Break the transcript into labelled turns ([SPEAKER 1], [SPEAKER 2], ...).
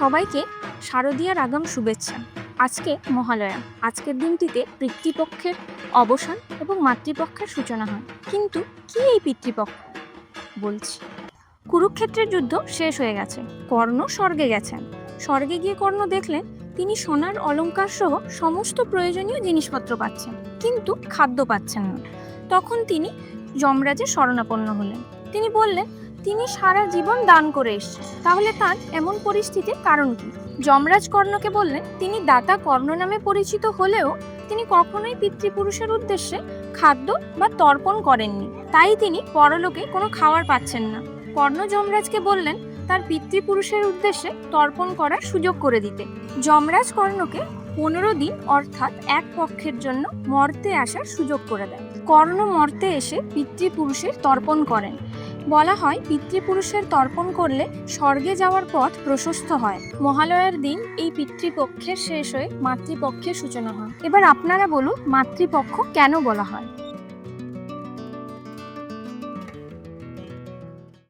[SPEAKER 1] সবাইকে শারদীয়ার আগাম শুভেচ্ছা। আজকে মহালয়া। আজকের দিনটিতে পিতৃপক্ষের অবসান এবং মাতৃপক্ষের সূচনা হয়। কিন্তু কি এই পিতৃপক্ষ? বলছি, কুরুক্ষেত্রের যুদ্ধ শেষ হয়ে গেছে। কর্ণ স্বর্গে গেছেন। স্বর্গে গিয়ে কর্ণ দেখলেন তিনি সোনার অলংকার সহ সমস্ত প্রয়োজনীয় জিনিসপত্র পাচ্ছেন, কিন্তু খাদ্য পাচ্ছেন না। তখন তিনি যমরাজের শরণাপন্ন হলেন। তিনি বললেন তিনি সারা জীবন দান করে এসেছেন। তাহলে তার এমন পরিস্থিতির কারণ কি? যমরাজ কর্ণকে বললেন তিনি দাতা কর্ণ নামে পরিচিত হলেও তিনি কখনোই পিতৃপুরুষের উদ্দেশ্যে খাদ্য বা তর্পণ করেননি। তাই তিনি পরলোকে কোনো খাবার পাচ্ছেন না। কর্ণ যমরাজকে বললেন, তার পিতৃপুরুষের উদ্দেশ্যে তর্পণ করার সুযোগ করে দিতে। যমরাজ কর্ণকে পনেরো দিন অর্থাৎ এক পক্ষের জন্য মর্তে আসার সুযোগ করে দেয় কর্ণ মর্তে এসে পিতৃপুরুষের তর্পণ করেন। বলা হয়, পিতৃপুরুষের তর্পণ করলে স্বর্গে যাওয়ার পথ প্রশস্ত হয়। মহালয়ার দিন এই পিতৃপক্ষের শেষ হয়ে মাতৃপক্ষের সূচনা হয়। এবার আপনারা বলুন, মাতৃপক্ষ কেন বলা হয়?